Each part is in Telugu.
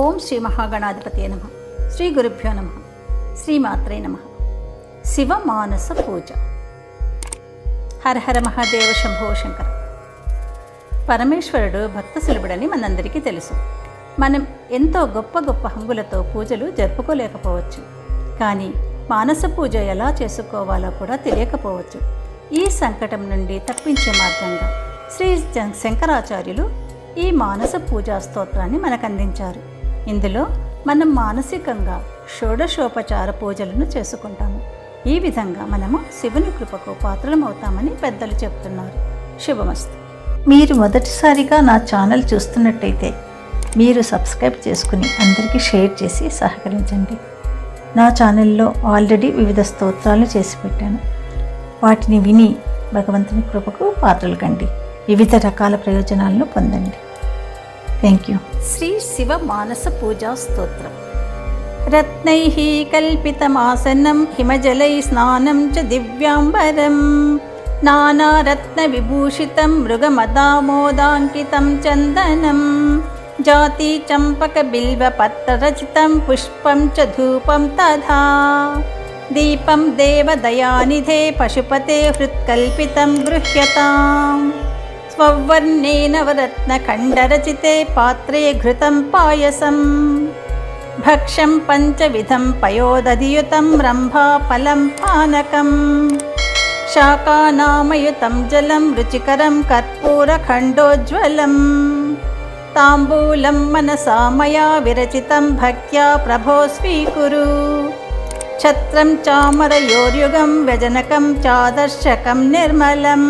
ఓం శ్రీ మహాగణాధిపతి నమ. శ్రీ గురుభ్యో నమ. శ్రీమాత్రే నమ. శివ మానస పూజ. హర హర మహాదేవ శంభో శంకర. పరమేశ్వరుడు భక్త సులభుడని మనందరికీ తెలుసు. మనం ఎంతో గొప్ప గొప్ప హంగులతో పూజలు జరుపుకోలేకపోవచ్చు. కానీ మానస పూజ ఎలా చేసుకోవాలో కూడా తెలియకపోవచ్చు. ఈ సంకటం నుండి తప్పించే మార్గంగా శ్రీ శంకరాచార్యులు ఈ మానస పూజా స్తోత్రాన్ని మనకు అందించారు ఇందులో మనం మానసికంగా షోడశోపచార పూజలను చేసుకుంటాము. ఈ విధంగా మనము శివుని కృపకు పాత్రలమవుతామని పెద్దలు చెప్తున్నారు. శుభమస్తు. మీరు మొదటిసారిగా నా ఛానల్ చూస్తున్నట్టయితే మీరు సబ్స్క్రైబ్ చేసుకుని అందరికీ షేర్ చేసి సహకరించండి. నా ఛానల్లో ఆల్రెడీ వివిధ స్తోత్రాలు చేసి పెట్టాను. వాటిని విని భగవంతుని కృపకు పాత్రలు కండి. వివిధ రకాల ప్రయోజనాలను పొందండి. தேங்க்யூ ஸ்ரீ சிவ மானச பூஜா ஸ்தோத்திரம் रत्नैः कल्पितमासनं हिमजलैः स्नानं च दिव्याम्बरं नानारत्नविभूषितं मृगमदामोदाङ्कितं चन्दनं जातिचम्पकबिल्वपत्ररचितं पुष्पं च धूपं तथा दीपं देवदयानिधे पशुपते हृत्कल्पितं गृह्यताम् स्ववर्णे नवरत्नखण्डरचिते पात्रे घृतं पायसं भक्ष्यं पञ्चविधं पयोदधियुतं रम्भाफलं पानकं शाकानामयुतं जलं रुचिकरं कर्पूरखण्डोज्ज्वलम् ताम्बूलं मनसा मया विरचितं भक्त्या प्रभो स्वीकुरु छत्रं चामरयोर्युगं व्यजनकं चादर्शकं निर्मलम्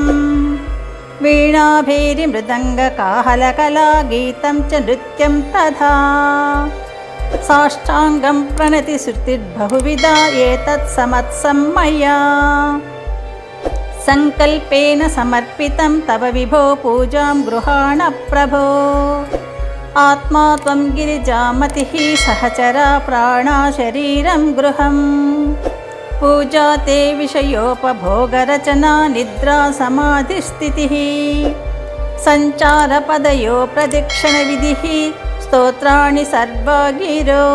वीणाभेरिमृदङ्गकाहलकला गीतं च नृत्यं तथा साष्टाङ्गं प्रणतिश्रुतिर्बहुविधा एतत् समत्सं मया सङ्कल्पेन समर्पितं तव विभो पूजां गृहाण प्रभो आत्मा त्वं गिरिजामतिः सहचरा प्राणा शरीरं गृहम् पूजा ते विषयोपभोगरचना निद्रा समाधिस्थितिः। सञ्चारपदयो प्रदक्षिणविधिः स्तोत्राणि सर्वा गिरो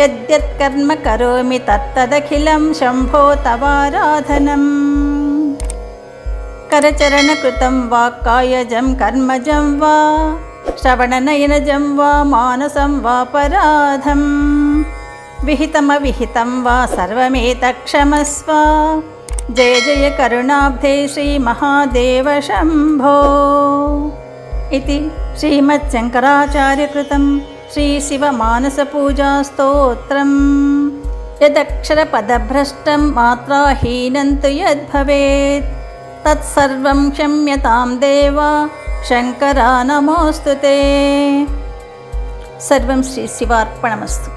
यद्यत्कर्म करोमि तत्तदखिलं शम्भो तवाराधनम् करचरणकृतं वा कायजं कर्मजं वा श्रवणनयनजं वा मानसं वा पराधम् विहितमविहितं वा सर्वमेतक्षमस्व जय जय करुणाब्धे श्रीमहादेव शम्भो इति श्रीमच्छङ्कराचार्यकृतं श्रीशिवमानसपूजास्तोत्रम् यदक्षरपदभ्रष्टं मात्राहीनं तु यद्भवेत् तत्सर्वं क्षम्यतां देव शङ्करा नमोऽस्तु ते सर्वं श्रीशिवार्पणमस्तु